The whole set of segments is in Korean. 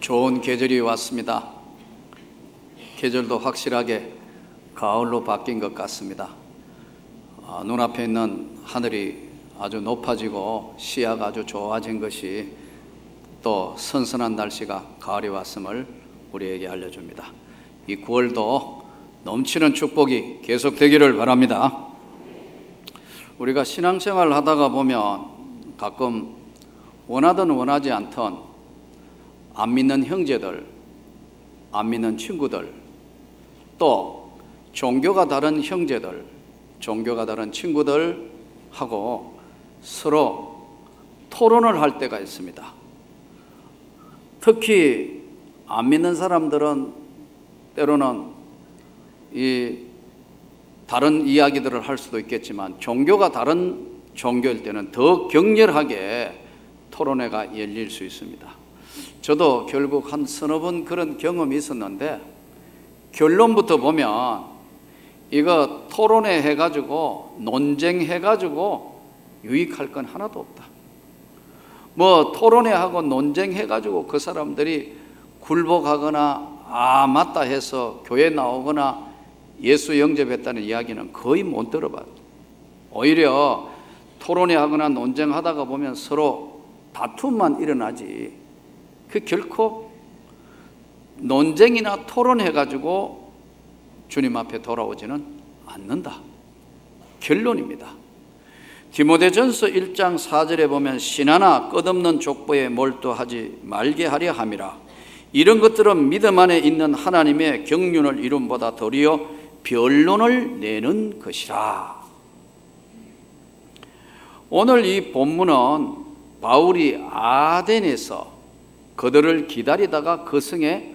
좋은 계절이 왔습니다. 계절도 확실하게 가을로 바뀐 것 같습니다. 아, 눈앞에 있는 하늘이 아주 높아지고 시야가 아주 좋아진 것이 또 선선한 날씨가 가을이 왔음을 우리에게 알려줍니다. 이 9월도 넘치는 축복이 계속되기를 바랍니다. 우리가 신앙생활 하다가 보면 가끔 원하든 원하지 않던 안 믿는 형제들, 안 믿는 친구들, 또 종교가 다른 형제들, 종교가 다른 친구들 하고 서로 토론을 할 때가 있습니다. 특히 안 믿는 사람들은 때로는 이 다른 이야기들을 할 수도 있겠지만 종교가 다른 종교일 때는 더 격렬하게 토론회가 열릴 수 있습니다. 저도 결국 한 서너 번 그런 경험이 있었는데 결론부터 보면 이거 토론회 해가지고 논쟁해가지고 유익할 건 하나도 없다. 뭐 토론회 하고 논쟁해가지고 그 사람들이 굴복하거나 아 맞다 해서 교회 나오거나 예수 영접했다는 이야기는 거의 못 들어봐요. 오히려 토론회 하거나 논쟁하다가 보면 서로 다툼만 일어나지. 그 결코 논쟁이나 토론해가지고 주님 앞에 돌아오지는 않는다. 결론입니다. 디모데전서 1장 4절에 보면 신하나 끝없는 족보에 몰두하지 말게 하려 함이라. 이런 것들은 믿음 안에 있는 하나님의 경륜을 이룸보다 더리어 변론을 내는 것이라. 오늘 이 본문은 바울이 아덴에서 그들을 기다리다가 그 성에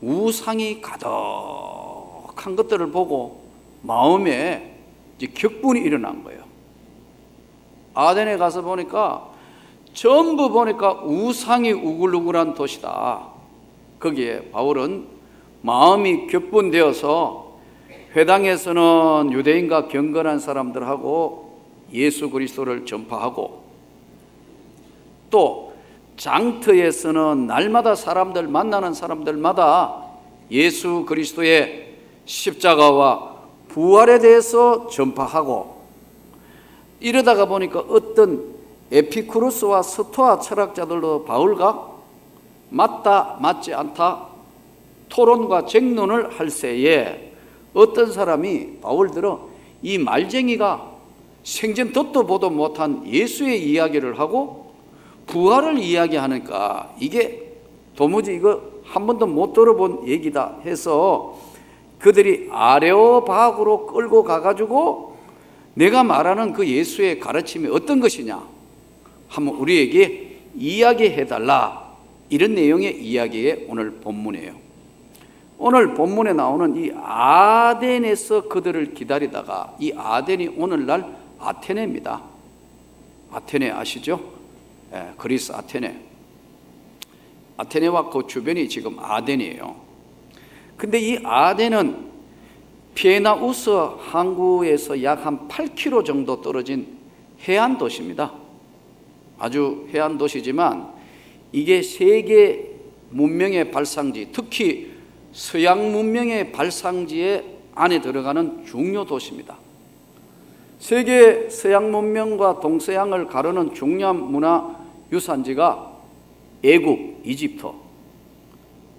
우상이 가득한 것들을 보고 마음에 격분이 일어난 거예요. 아덴에 가서 보니까 전부 보니까 우상이 우글우글한 도시다. 거기에 바울은 마음이 격분되어서 회당에서는 유대인과 경건한 사람들하고 예수 그리스도를 전파하고 또 장터에서는 날마다 사람들 만나는 사람들마다 예수 그리스도의 십자가와 부활에 대해서 전파하고 이러다가 보니까 어떤 에피쿠로스와 스토아 철학자들도 바울과 맞다 맞지 않다 토론과 쟁론을 할 새에 어떤 사람이 바울 들어 이 말쟁이가 생전 듣도 보도 못한 예수의 이야기를 하고 부활을 이야기하니까 이게 도무지 이거 한 번도 못 들어본 얘기다 해서 그들이 아레오바학으로 끌고 가가지고 내가 말하는 그 예수의 가르침이 어떤 것이냐 한번 우리에게 이야기해 달라 이런 내용의 이야기의 오늘 본문이에요. 오늘 본문에 나오는 이 아덴에서 그들을 기다리다가 이 아덴이 오늘날 아테네입니다. 아테네 아시죠? 예, 그리스 아테네. 아테네와 그 주변이 지금 아덴이에요. 근데 이 아덴은 피에나우스 항구에서 약 한 8km 정도 떨어진 해안 도시입니다. 아주 해안 도시지만 이게 세계 문명의 발상지, 특히 서양 문명의 발상지에 안에 들어가는 중요 도시입니다. 세계 서양 문명과 동서양을 가르는 중요한 문화 유산지가 애국, 이집트.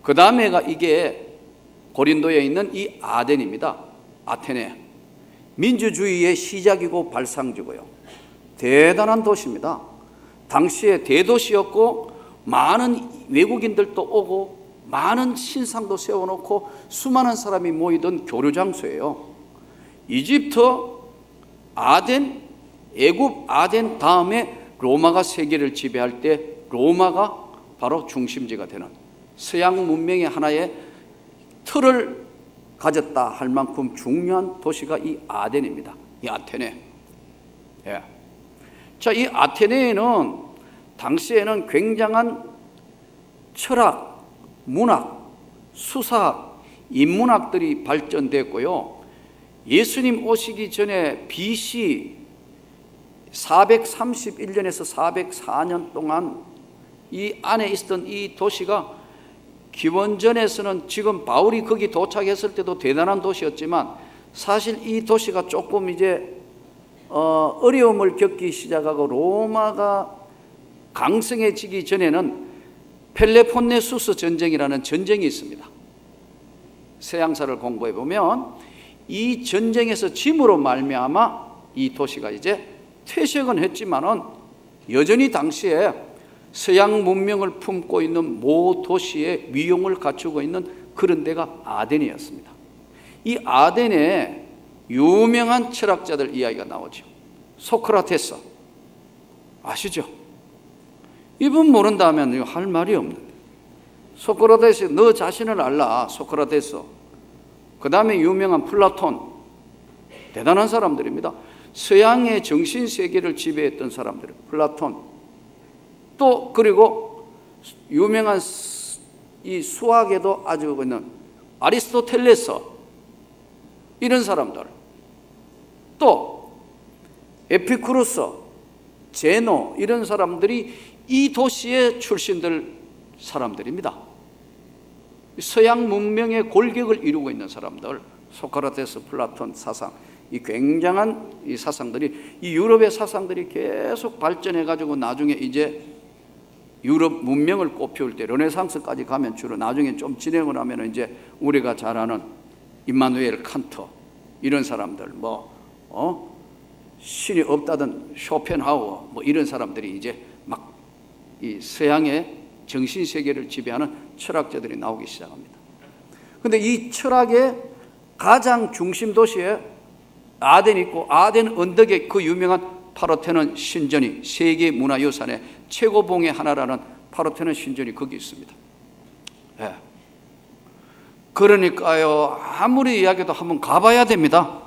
그 다음에가 이게 고린도에 있는 이 아덴입니다. 아테네. 민주주의의 시작이고 발상지고요. 대단한 도시입니다. 당시에 대도시였고 많은 외국인들도 오고 많은 신상도 세워놓고 수많은 사람이 모이던 교류 장소예요. 이집트, 아덴, 애굽, 아덴 다음에 로마가 세계를 지배할 때 로마가 바로 중심지가 되는 서양 문명의 하나의 틀을 가졌다 할 만큼 중요한 도시가 이 아덴입니다. 이 아테네. 예. 자, 이 아테네에는 당시에는 굉장한 철학, 문학, 수사학, 인문학들이 발전됐고요. 예수님 오시기 전에 BC 431년에서 404년 동안 이 안에 있었던 이 도시가 기원전에서는 지금 바울이 거기 도착했을 때도 대단한 도시였지만 사실 이 도시가 조금 이제 어, 어려움을 겪기 시작하고 로마가 강성해지기 전에는 펠레폰네수스 전쟁이라는 전쟁이 있습니다. 서양사를 공부해 보면 이 전쟁에서 짐으로 말미암아 이 도시가 이제 퇴색은 했지만은 여전히 당시에 서양 문명을 품고 있는 모 도시의 위용을 갖추고 있는 그런 데가 아덴이었습니다. 이 아덴에 유명한 철학자들 이야기가 나오죠. 소크라테스 아시죠? 이분 모른다면 할 말이 없는데 소크라테스 너 자신을 알라 소크라테스 그 다음에 유명한 플라톤 대단한 사람들입니다. 서양의 정신 세계를 지배했던 사람들 플라톤. 또 그리고 유명한 스- 이 수학에도 아주 있는 아리스토텔레스 이런 사람들. 또 에피쿠루스 제노 이런 사람들이 이 도시의 출신들 사람들입니다. 서양 문명의 골격을 이루고 있는 사람들 소크라테스, 플라톤 사상 이 굉장한 이 사상들이 이 유럽의 사상들이 계속 발전해 가지고 나중에 이제 유럽 문명을 꽃피울 때 르네상스까지 가면 주로 나중에 좀 진행을 하면 이제 우리가 잘 아는 임마누엘 칸터 이런 사람들 뭐 어? 신이 없다던 쇼펜하우어 뭐 이런 사람들이 이제 막 이 서양의 정신 세계를 지배하는 철학자들이 나오기 시작합니다. 근데 이 철학의 가장 중심 도시에 아덴 있고 아덴 언덕에 그 유명한 파르테논 신전이 세계 문화유산의 최고봉의 하나라는 파르테논 신전이 거기 있습니다. 예. 그러니까요 아무리 이야기도 한번 가봐야 됩니다.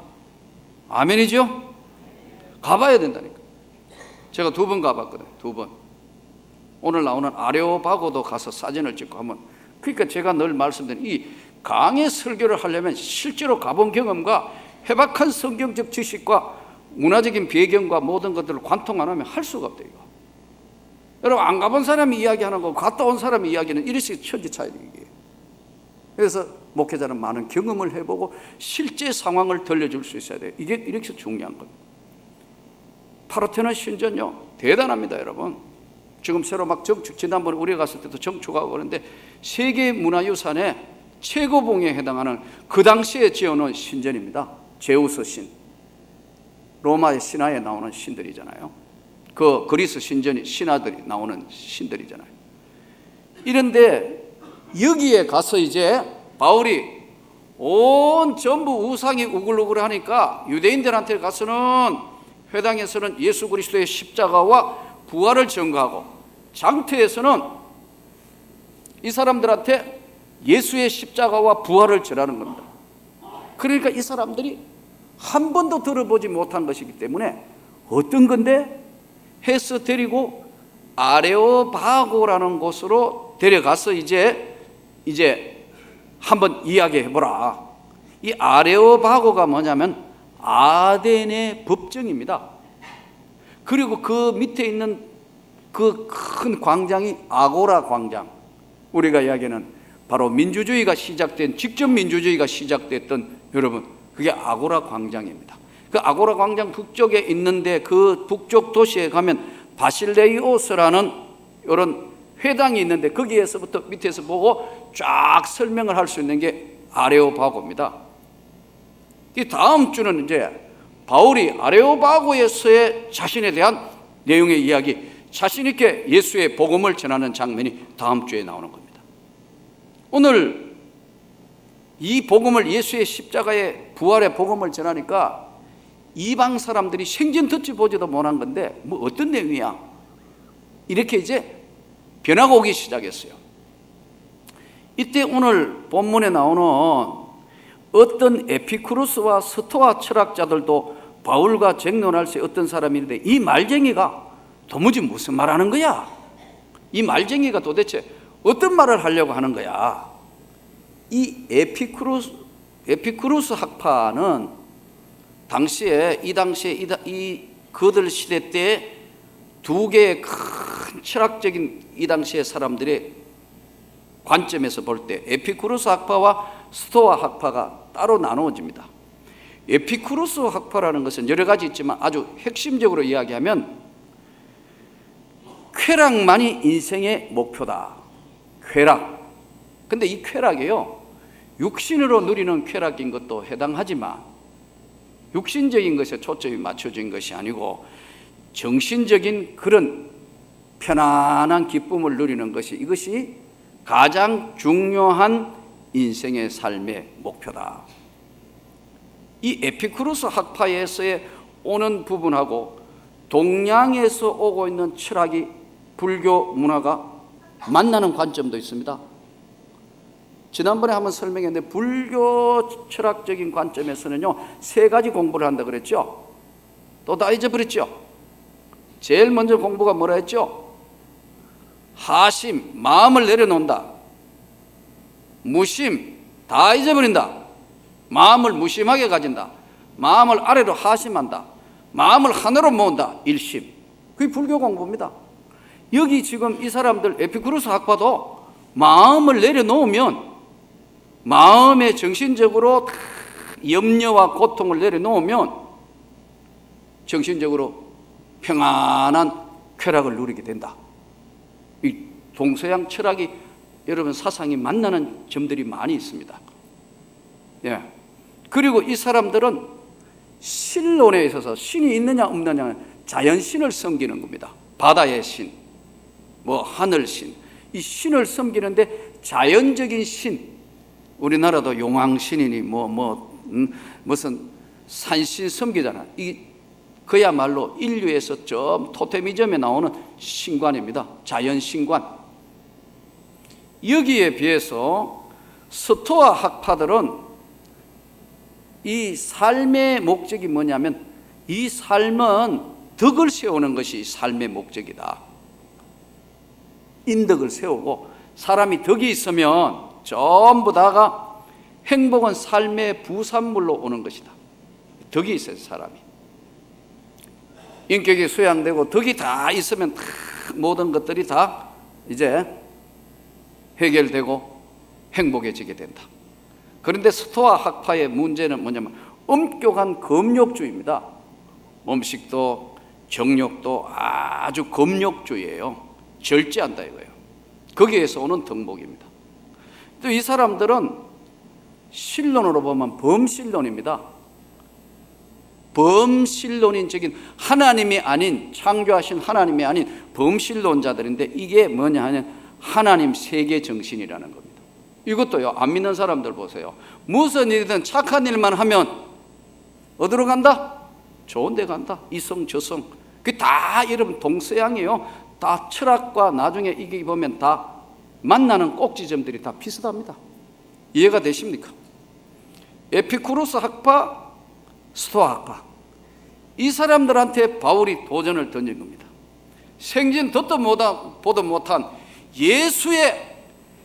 아멘이죠? 가봐야 된다니까. 제가 두 번 가봤거든요. 두 번. 오늘 나오는 아레오바고도 가서 사진을 찍고 한번. 그러니까 제가 늘 말씀드린 이 강의 설교를 하려면 실제로 가본 경험과 해박한 성경적 지식과 문화적인 배경과 모든 것들을 관통 안 하면 할 수가 없대요. 여러분 안 가본 사람이 이야기하는 거 갔다 온 사람이 이야기는 이렇게 천지 차이예요. 그래서 목회자는 많은 경험을 해보고 실제 상황을 들려줄 수 있어야 돼요. 이게 이렇게 중요한 겁니다. 파르테논 신전요 대단합니다, 여러분. 지금 새로 막 정축 지난번에 우리가 갔을 때도 정축하고 그러는데 세계 문화유산의 최고봉에 해당하는 그 당시에 지어놓은 신전입니다. 제우스 신. 로마의 신화에 나오는 신들이잖아요. 그 그리스 신전이 신화들이 나오는 신들이잖아요. 이런데 여기에 가서 이제 바울이 온 전부 우상이 우글우글 하니까 유대인들한테 가서는 회당에서는 예수 그리스도의 십자가와 부활을 전가하고 장터에서는 이 사람들한테 예수의 십자가와 부활을 전하는 겁니다. 그러니까 이 사람들이 한 번도 들어보지 못한 것이기 때문에 어떤 건데 해서 데리고 아레오바고라는 곳으로 데려가서 이제 이제 한번 이야기해 보라. 이 아레오바고가 뭐냐면 아덴의 법정입니다. 그리고 그 밑에 있는 그 큰 광장이 아고라 광장. 우리가 이야기하는 바로 민주주의가 시작된 직접 민주주의가 시작됐던 여러분 그게 아고라 광장입니다. 그 아고라 광장 북쪽에 있는데 그 북쪽 도시에 가면 바실레이오스라는 이런 회당이 있는데 거기에서부터 밑에서 보고 쫙 설명을 할 수 있는 게 아레오바고입니다. 이 다음 주는 이제 바울이 아레오바고에서의 자신에 대한 내용의 이야기, 자신 있게 예수의 복음을 전하는 장면이 다음 주에 나오는 겁니다. 오늘 이 복음을 예수의 십자가의 부활의 복음을 전하니까 이방 사람들이 생전 듣지 보지도 못한 건데 뭐 어떤 내용이야? 이렇게 이제 변화가 오기 시작했어요. 이때 오늘 본문에 나오는 어떤 에피쿠루스와 스토아 철학자들도 바울과 쟁론할 수 어떤 사람인데 이 말쟁이가 도무지 무슨 말하는 거야? 이 말쟁이가 도대체 어떤 말을 하려고 하는 거야? 이 에피쿠루스 에피쿠루스 학파는 당시에 이 당시에 이, 다- 이 그들 시대 때 두 개의 큰 철학적인 이 당시의 사람들의 관점에서 볼 때 에피쿠로스 학파와 스토아 학파가 따로 나누어집니다. 에피쿠로스 학파라는 것은 여러 가지 있지만 아주 핵심적으로 이야기하면 쾌락만이 인생의 목표다. 쾌락. 근데 이 쾌락이요. 육신으로 누리는 쾌락인 것도 해당하지만 육신적인 것에 초점이 맞춰진 것이 아니고 정신적인 그런 편안한 기쁨을 누리는 것이 이것이 가장 중요한 인생의 삶의 목표다. 이 에피쿠로스 학파에서의 오는 부분하고 동양에서 오고 있는 철학이 불교 문화가 만나는 관점도 있습니다. 지난번에 한번 설명했는데 불교 철학적인 관점에서는요 세 가지 공부를 한다 그랬죠. 또다 잊어버렸죠. 제일 먼저 공부가 뭐라 했죠? 하심 마음을 내려놓는다. 무심 다 잊어버린다. 마음을 무심하게 가진다. 마음을 아래로 하심한다. 마음을 하늘로 모은다. 일심. 그게 불교 공부입니다. 여기 지금 이 사람들 에피쿠로스 학파도 마음을 내려놓으면 마음에 정신적으로 염려와 고통을 내려놓으면 정신적으로 평안한 쾌락을 누리게 된다. 이 동서양 철학이 여러분 사상이 만나는 점들이 많이 있습니다. 예. 그리고 이 사람들은 신론에 있어서 신이 있느냐 없느냐는 자연신을 섬기는 겁니다. 바다의 신, 뭐 하늘신, 이 신을 섬기는데 자연적인 신, 우리나라도 용왕신이니 뭐뭐 음, 무슨 산신 섬기잖아. 이 그야말로 인류에서 저 토테미즘에 나오는 신관입니다. 자연 신관. 여기에 비해서 스토아 학파들은 이 삶의 목적이 뭐냐면 이 삶은 덕을 세우는 것이 삶의 목적이다. 인덕을 세우고 사람이 덕이 있으면 전부 다가 행복은 삶의 부산물로 오는 것이다. 덕이 있어요, 사람이. 인격이 수양되고 덕이 다 있으면 다 모든 것들이 다 이제 해결되고 행복해지게 된다. 그런데 스토아 학파의 문제는 뭐냐면 엄격한 검욕주의입니다. 음식도 정욕도 아주 검욕주의예요. 절제한다 이거예요. 거기에서 오는 덕목입니다. 또 이 사람들은 신론으로 보면 범신론입니다. 범신론인적인 하나님이 아닌 창조하신 하나님이 아닌 범신론자들인데 이게 뭐냐 하면 하나님 세계 정신이라는 겁니다. 이것도요 안 믿는 사람들 보세요. 무슨 일이든 착한 일만 하면 어디로 간다? 좋은 데 간다. 이성 저성. 그다 여러분 동서양이에요. 다 철학과 나중에 이게 보면 다 만나는 꼭지점들이 다 비슷합니다. 이해가 되십니까? 에피쿠로스 학파, 스토아 학파. 이 사람들한테 바울이 도전을 던진 겁니다. 생진 듣도 못한, 보도 못한 예수의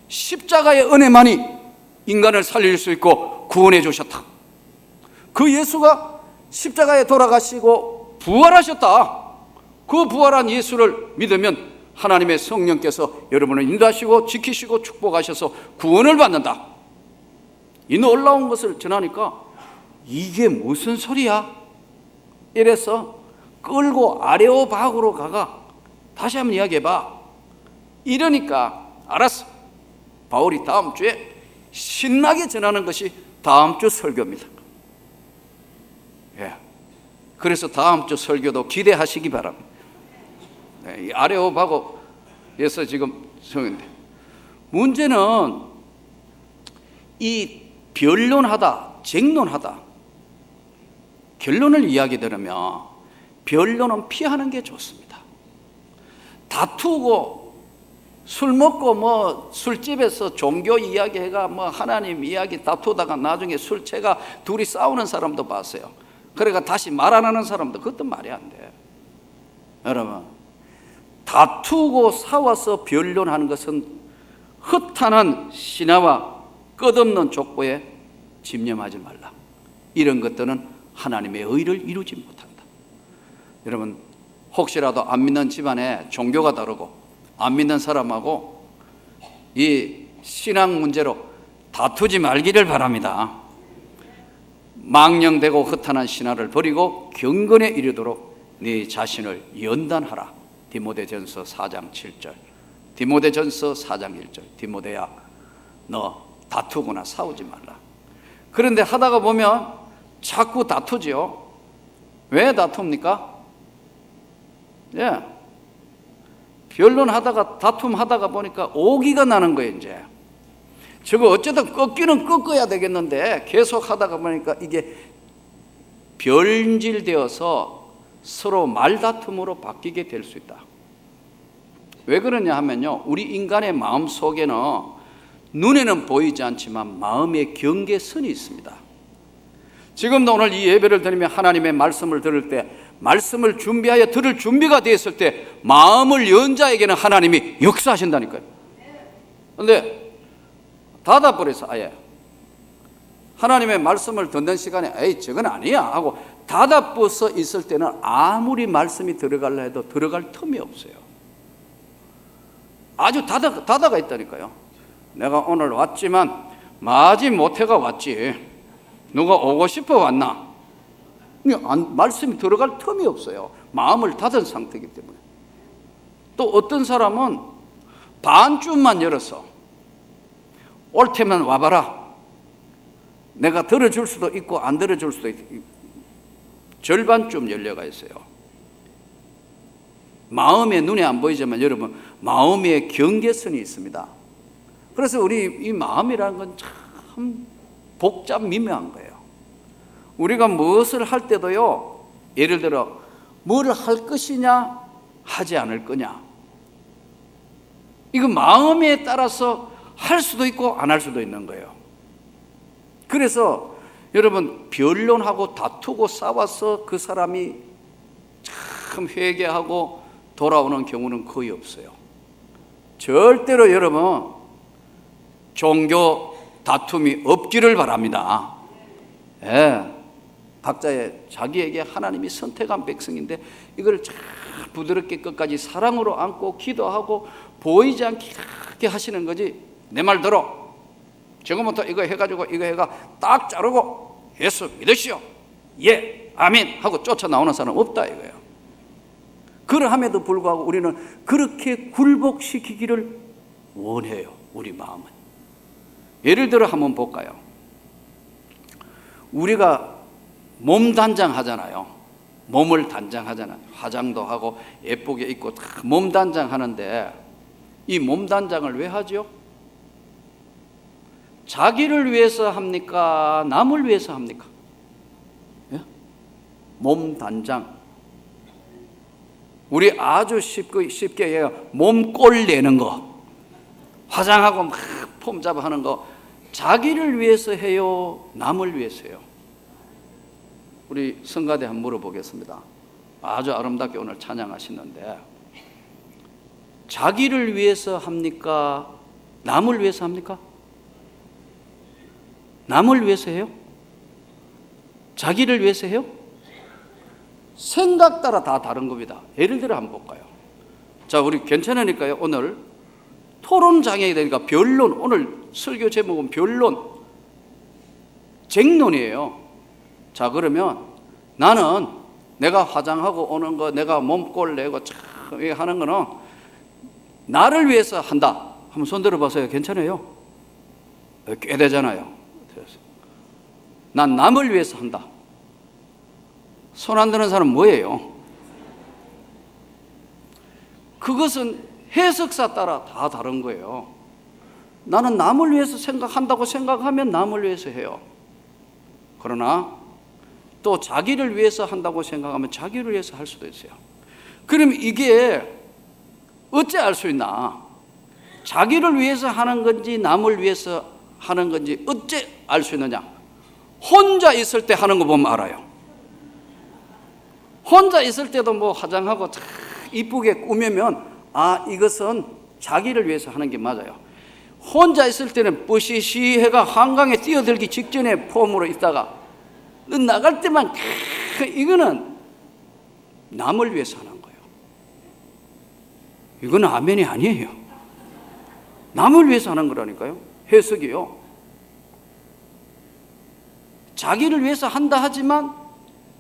십자가의 은혜만이 인간을 살릴 수 있고 구원해 주셨다. 그 예수가 십자가에 돌아가시고 부활하셨다. 그 부활한 예수를 믿으면 하나님의 성령께서 여러분을 인도하시고 지키시고 축복하셔서 구원을 받는다. 이 놀라운 것을 전하니까 이게 무슨 소리야? 이래서 끌고 아레오박으로 가가 다시 한번 이야기해봐. 이러니까 알았어. 바울이 다음 주에 신나게 전하는 것이 다음 주 설교입니다. 예. 그래서 다음 주 설교도 기대하시기 바랍니다. 네, 아레오바고에서 지금 성인데 문제는 이 변론하다, 쟁론하다 결론을 이야기 들으면 변론은 피하는 게 좋습니다. 다투고 술 먹고 뭐 술집에서 종교 이야기해가 뭐 하나님 이야기 다투다가 나중에 술 채가 둘이 싸우는 사람도 봤어요. 그러니까 다시 말 안 하는 사람도 그것도 말이 안 돼. 여러분 다투고 싸워서 변론하는 것은 허탄한 신화와 끝없는 족보에 집념하지 말라. 이런 것들은 하나님의 의를 이루지 못한다. 여러분 혹시라도 안 믿는 집안에 종교가 다르고 안 믿는 사람하고 이 신앙 문제로 다투지 말기를 바랍니다. 망령되고 허탄한 신화를 버리고 경건에 이르도록 네 자신을 연단하라. 디모데전서 4장 7절. 디모데전서 4장 1절. 디모데야 너 다투거나 싸우지 말라. 그런데 하다가 보면 자꾸 다투지요. 왜 다툽니까? 예. 변론하다가 다툼하다가 보니까 오기가 나는 거예요, 이제. 저거 어쨌든 꺾기는 꺾어야 되겠는데 계속 하다가 보니까 이게 변질되어서 서로 말다툼으로 바뀌게 될 수 있다. 왜 그러냐 하면요. 우리 인간의 마음 속에는 눈에는 보이지 않지만 마음의 경계선이 있습니다. 지금도 오늘 이 예배를 드리면 하나님의 말씀을 들을 때 말씀을 준비하여 들을 준비가 되었을 때 마음을 연 자에게는 하나님이 역사하신다니까요. 근데 닫아버려서 아예 하나님의 말씀을 듣는 시간에 에이 저건 아니야 하고 닫아버서 있을 때는 아무리 말씀이 들어갈라 해도 들어갈 틈이 없어요. 아주 닫아, 닫아가 있다니까요. 내가 오늘 왔지만 마지 못해가 왔지. 누가 오고 싶어 왔나? 안, 말씀이 들어갈 틈이 없어요. 마음을 닫은 상태이기 때문에. 또 어떤 사람은 반쯤만 열어서 올 테면 와봐라. 내가 들어줄 수도 있고 안 들어줄 수도 있고 절반쯤 열려가 있어요. 마음의 눈에 안 보이지만 여러분 마음의 경계선이 있습니다. 그래서 우리 이 마음이라는 건 참 복잡 미묘한 거예요. 우리가 무엇을 할 때도요. 예를 들어 뭘 할 것이냐 하지 않을 거냐. 이거 마음에 따라서 할 수도 있고 안 할 수도 있는 거예요. 그래서 여러분 변론하고 다투고 싸워서 그 사람이 참 회개하고 돌아오는 경우는 거의 없어요. 절대로 여러분 종교 다툼이 없기를 바랍니다. 예. 각자의 자기에게 하나님이 선택한 백성인데 이걸 잘 부드럽게 끝까지 사랑으로 안고 기도하고 보이지 않게 하시는 거지. 내 말 들어. 지금부터 이거 해가지고 이거 해가 딱 자르고 예수 믿으시오. 예, 아멘 하고 쫓아 나오는 사람 없다 이거예요. 그러함에도 불구하고 우리는 그렇게 굴복시키기를 원해요. 우리 마음은. 예를 들어 한번 볼까요? 우리가 몸 단장 하잖아요. 몸을 단장하잖아요. 화장도 하고 예쁘게 입고 몸 단장 하는데 이 몸 단장을 왜 하죠? 자기를 위해서 합니까? 남을 위해서 합니까? 예? 몸 단장. 우리 아주 쉽게, 쉽게 해요. 몸꼴 내는 거. 화장하고 막 폼 잡아 하는 거. 자기를 위해서 해요? 남을 위해서 해요? 우리 성가대 한번 물어보겠습니다. 아주 아름답게 오늘 찬양하시는데 자기를 위해서 합니까? 남을 위해서 합니까? 남을 위해서 해요? 자기를 위해서 해요? 생각 따라 다 다른 겁니다. 예를 들어 한번 볼까요? 자, 우리 괜찮으니까요. 오늘 토론 장애가 되니까 변론. 오늘 설교 제목은 변론. 쟁론이에요. 자, 그러면 나는 내가 화장하고 오는 거, 내가 몸꼴 내고 참 하는 거는 나를 위해서 한다. 한번 손 들어봐서요. 괜찮아요? 꽤 되잖아요. 난 남을 위해서 한다. 손 안 드는 사람 뭐예요? 그것은 해석사 따라 다 다른 거예요. 나는 남을 위해서 생각한다고 생각하면 남을 위해서 해요. 그러나 또 자기를 위해서 한다고 생각하면 자기를 위해서 할 수도 있어요. 그럼 이게 어째 알수 있나? 자기를 위해서 하는 건지 남을 위해서 하는 건지 어째 알수 있느냐? 혼자 있을 때 하는 거 보면 알아요. 혼자 있을 때도 뭐 화장하고 참 이쁘게 꾸미면 아 이것은 자기를 위해서 하는 게 맞아요. 혼자 있을 때는 뿌시시 해가 한강에 뛰어들기 직전에 폼으로 있다가 나갈 때만 이거는 남을 위해서 하는 거예요. 이거는 아멘이 아니에요. 남을 위해서 하는 거라니까요. 해석이요. 자기를 위해서 한다 하지만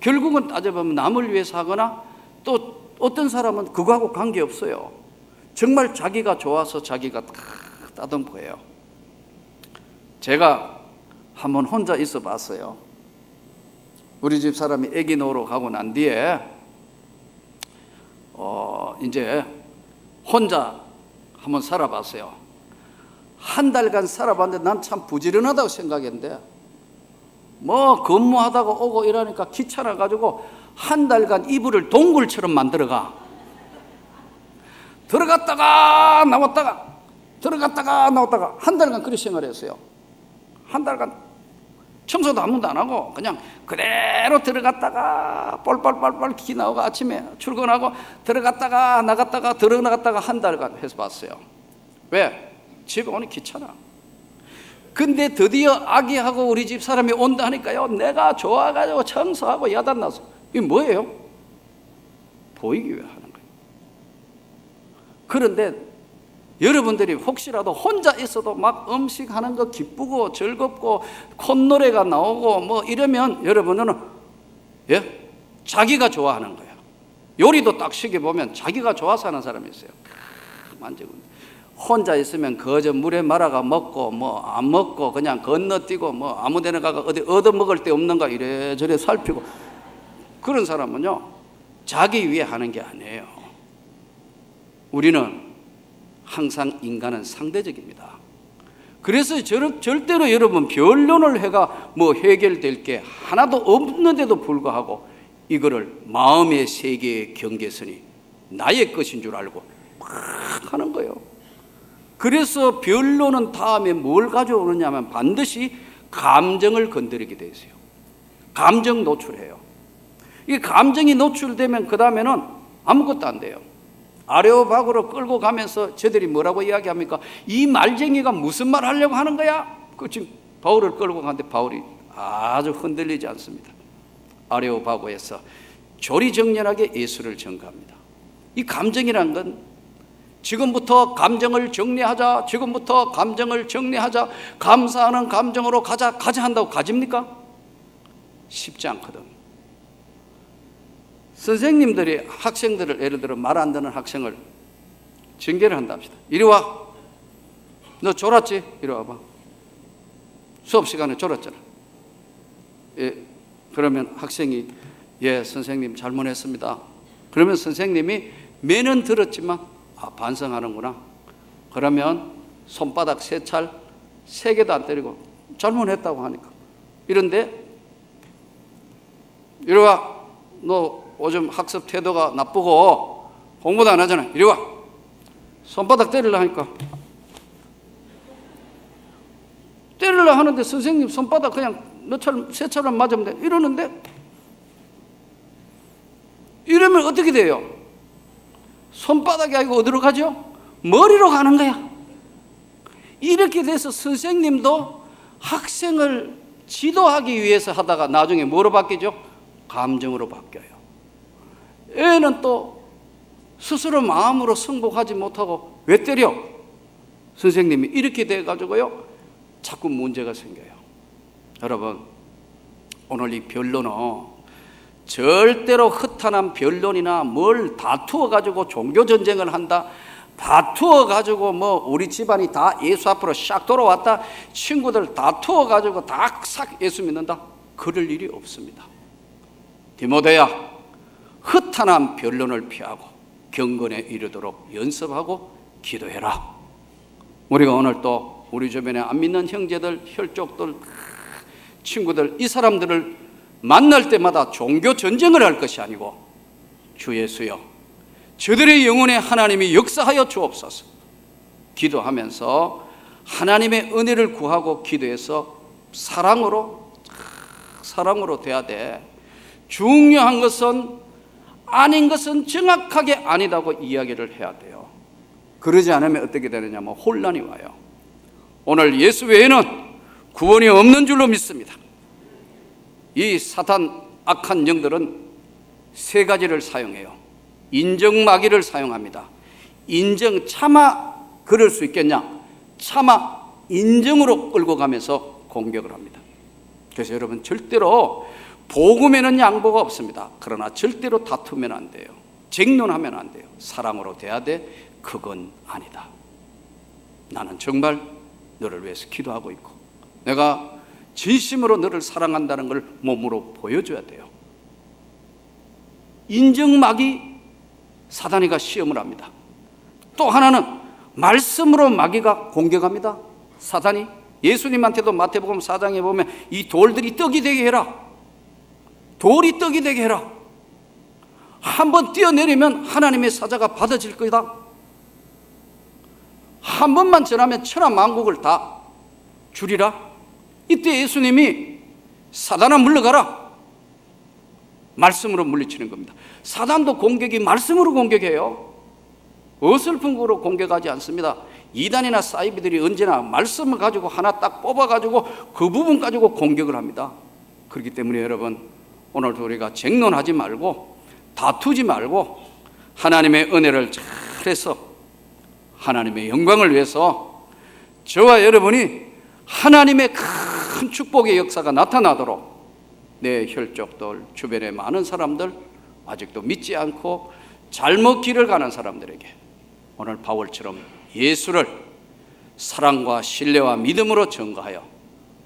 결국은 따져보면 남을 위해서 하거나 또 어떤 사람은 그거하고 관계없어요. 정말 자기가 좋아서 자기가 다 따듬고해요. 제가 한번 혼자 있어 봤어요. 우리 집 사람이 아기 놓으러 가고 난 뒤에 어 이제 혼자 한번 살아봤어요. 한 달간 살아봤는데 난 참 부지런하다고 생각했는데 뭐 근무하다가 오고 이러니까 귀찮아 가지고 한 달간 이불을 동굴처럼 만들어가 들어갔다가 나왔다가 들어갔다가 나왔다가 한 달간 그렇게 생활했어요. 한 달간 청소도 아무도 안 하고 그냥 그대로 들어갔다가 뻘뻘뻘뻘 기 나오고 아침에 출근하고 들어갔다가 나갔다가 들어나갔다가 한 달간 해서 봤어요. 왜? 집에 오니 귀찮아. 근데 드디어 아기하고 우리 집 사람이 온다 하니까요. 내가 좋아가지고 청소하고 야단나서 이게 뭐예요? 보이기 위해 하는 거예요. 그런데 여러분들이 혹시라도 혼자 있어도 막 음식 하는 거 기쁘고 즐겁고 콧노래가 나오고 뭐 이러면 여러분은 예? 자기가 좋아하는 거예요. 요리도 딱 시계 보면 자기가 좋아서 하는 사람이 있어요. 만지고 혼자 있으면 그저 물에 말아가 먹고 뭐 안 먹고 그냥 건너뛰고 뭐 아무 데나 가가 어디 얻어 먹을 데 없는가 이래저래 살피고 그런 사람은요 자기 위해 하는 게 아니에요. 우리는 항상 인간은 상대적입니다. 그래서 절, 절대로 여러분 변론을 해가 뭐 해결될 게 하나도 없는데도 불구하고 이거를 마음의 세계의 경계선이 나의 것인 줄 알고 막 하는 거예요. 그래서 변론은 다음에 뭘 가져오느냐면 반드시 감정을 건드리게 돼 있어요. 감정 노출해요. 이 감정이 노출되면 그 다음에는 아무것도 안 돼요. 아레오박으로 끌고 가면서 저들이 뭐라고 이야기합니까? 이 말쟁이가 무슨 말 하려고 하는 거야? 그 지금 바울을 끌고 가는데 바울이 아주 흔들리지 않습니다. 아레오바고에서 조리정연하게 예수를 전가합니다. 이 감정이란 건 지금부터 감정을 정리하자, 지금부터 감정을 정리하자, 감사하는 감정으로 가자, 가자 한다고 가집니까? 쉽지 않거든. 선생님들이 학생들을 예를 들어 말 안 듣는 학생을 징계를 한다 합시다. 이리 와. 너 졸았지? 이리 와봐. 수업 시간에 졸았잖아. 예, 그러면 학생이 예, 선생님 잘못했습니다. 그러면 선생님이 매는 들었지만 아, 반성하는구나. 그러면 손바닥 세 찰, 세 개도 안 때리고 잘못했다고 하니까. 이런데 이리 와. 너 요즘 학습 태도가 나쁘고 공부도 안 하잖아. 이리 와. 손바닥 때리려 하니까. 때리려 하는데 선생님 손바닥 그냥 몇 찰, 세 찰만 맞으면 돼. 이러는데 이러면 어떻게 돼요? 손바닥이 아니고 어디로 가죠? 머리로 가는 거야. 이렇게 돼서 선생님도 학생을 지도하기 위해서 하다가 나중에 뭐로 바뀌죠? 감정으로 바뀌어요. 애는 또 스스로 마음으로 승복하지 못하고 왜 때려? 선생님이 이렇게 돼 가지고요. 자꾸 문제가 생겨요. 여러분, 오늘 이 변론은 절대로 허탄한 변론이나 뭘 다투어 가지고 종교 전쟁을 한다. 다투어 가지고 뭐 우리 집안이 다 예수 앞으로 샥 돌아왔다. 친구들 다투어 가지고 다 싹 예수 믿는다. 그럴 일이 없습니다. 디모데야, 허탄한 변론을 피하고 경건에 이르도록 연습하고 기도해라. 우리가 오늘 또 우리 주변에 안 믿는 형제들, 혈족들, 친구들 이 사람들을 만날 때마다 종교 전쟁을 할 것이 아니고 주 예수여 저들의 영혼에 하나님이 역사하여 주옵소서. 기도하면서 하나님의 은혜를 구하고 기도해서 사랑으로 사랑으로 돼야 돼. 중요한 것은 아닌 것은 정확하게 아니다고 이야기를 해야 돼요. 그러지 않으면 어떻게 되느냐 면 혼란이 와요. 오늘 예수 외에는 구원이 없는 줄로 믿습니다 이 사탄 악한 영들은 세 가지를 사용해요. 인정 마귀를 사용합니다. 인정 차마 그럴 수 있겠냐? 차마 인정으로 끌고 가면서 공격을 합니다. 그래서 여러분 절대로 복음에는 양보가 없습니다. 그러나 절대로 다투면 안 돼요. 쟁론하면 안 돼요. 사랑으로 돼야 돼. 그건 아니다. 나는 정말 너를 위해서 기도하고 있고 내가 진심으로 너를 사랑한다는 걸 몸으로 보여줘야 돼요. 인정마귀 사단이가 시험을 합니다. 또 하나는 말씀으로 마귀가 공격합니다. 사단이 예수님한테도 마태복음 4장에 보면 이 돌들이 떡이 되게 해라. 돌이 떡이 되게 해라. 한번 뛰어내리면 하나님의 사자가 받아질 거다. 한 번만 전하면 천하 만국을 다 주리라. 이때 예수님이 사단아 물러가라. 말씀으로 물리치는 겁니다. 사단도 공격이 말씀으로 공격해요. 어설픈 거로 공격하지 않습니다. 이단이나 사이비들이 언제나 말씀을 가지고 하나 딱 뽑아 가지고 그 부분 가지고 공격을 합니다. 그렇기 때문에 여러분 오늘도 우리가 쟁론하지 말고 다투지 말고 하나님의 은혜를 잘해서 하나님의 영광을 위해서 저와 여러분이 하나님의 큰 축복의 역사가 나타나도록 내 혈족들 주변의 많은 사람들 아직도 믿지 않고 잘못 길을 가는 사람들에게 오늘 바울처럼 예수를 사랑과 신뢰와 믿음으로 증거하여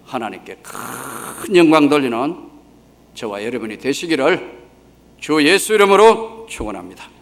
하나님께 큰 영광 돌리는 저와 여러분이 되시기를 주 예수 이름으로 축원합니다.